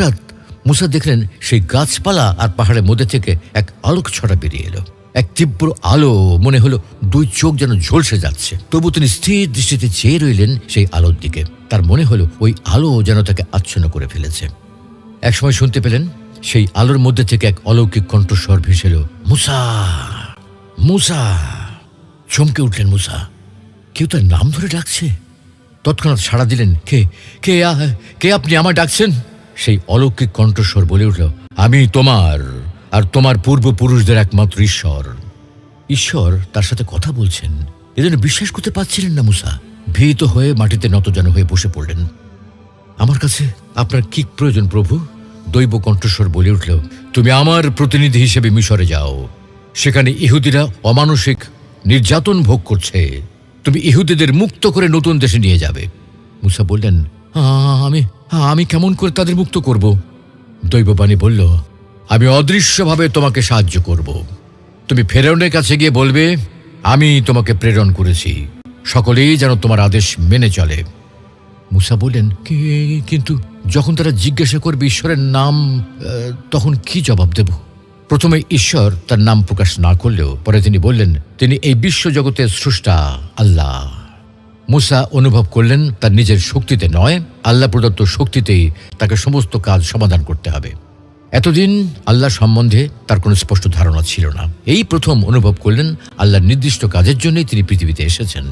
হঠাৎ মুসা দেখলেন সেই গাছপালা আর পাহাড়ের মধ্যে থেকে এক আলোক ছটা বেরিয়ে এলো। এক তীব্র আলো মনে হলো দুই চোখ যেন ঝলসে যাচ্ছে। তবু তিনি স্থির দৃষ্টিতে চেয়ে রইলেন সেই আলোর দিকে। তার মনে হলো ওই আলো যেন তাকে আচ্ছন্ন করে ফেলেছে। একসময় শুনতে পেলেন, সেই আলোর মধ্যে থেকে এক অলৌকিক কণ্ঠস্বর ভেসেল মুসা! মুসা! চমকে উঠলেন মুসা। কেউ তার নাম ধরে ডাকছে? তৎক্ষণাৎ সাড়া দিলেন, কে? কে কে আপনি আমায় ডাকছেন? সেই অলৌকিক কণ্ঠস্বর বলে উঠল আমি তোমার আর তোমার পূর্বপুরুষদের একমাত্র ঈশ্বর। ঈশ্বর তার সাথে কথা বলছেন। এজন্য বিশ্বাস করতে পারছিলেন না মুসা। ভীত হয়ে মাটিতে নতজন হয়ে বসে পড়লেন। আমার কাছে আপনার কি প্রয়োজন প্রভু? দৈব কণ্ঠস্বর বলে উঠল তুমি আমার প্রতিনিধি হিসেবে মিশরে যাও। সেখানে ইহুদিরা অমানসিক নির্যাতন ভোগ করছে। তুমি ইহুদিদের মুক্ত করে নতুন দেশে নিয়ে যাবে। মুসা বললেন "আ, আমি আমি কেমন করে তাদের মুক্ত করব? দৈববাণী বলল, আমি অদৃশ্যভাবে তোমাকে সাহায্য করব। তুমি ফেরাউনের কাছে গিয়ে বলবে, আমি তোমাকে প্রেরণ করেছি। সকলেই যেন তোমার আদেশ মেনে চলে। মুসা বললেন, "কে, কিন্তু যখন তারা জিজ্ঞাসা করবে ঈশ্বরের নাম তখন কি জবাব দেব? প্রথমে ঈশ্বর তার নাম প্রকাশ না করলেও পরে তিনি বললেন, তিনি এই বিশ্বজগতের স্রষ্টা, আল্লাহ। মুসা অনুভব করলেন তার নিজের শক্তিতে নয়, আল্লাহ প্রদত্ত শক্তিতেই তাকে সমস্ত কাজ সমাধান করতে হবে। এতদিন আল্লাহ সম্বন্ধে তার কোনো স্পষ্ট ধারণা ছিল না। এই প্রথম অনুভব করলেন আল্লাহর নির্দিষ্ট কাজের জন্যই তিনি পৃথিবীতে এসেছেন।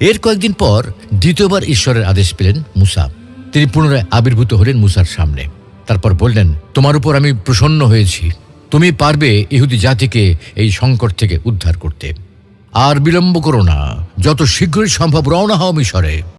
এর কয়েকদিন পর দ্বিতীয়বার ঈশ্বরের আদেশ পেলেন মুসা। তিনি পুনরায় আবির্ভূত হলেন মুসার সামনে। তারপর বললেন, তোমার উপর আমি প্রসন্ন হয়েছি। তুমি পারবে ইহুদি জাতিকে এই সংকট থেকে উদ্ধার করতে। আর বিলম্ব করো না। যত শীঘ্রই সম্ভব রওনা হও মিশরে।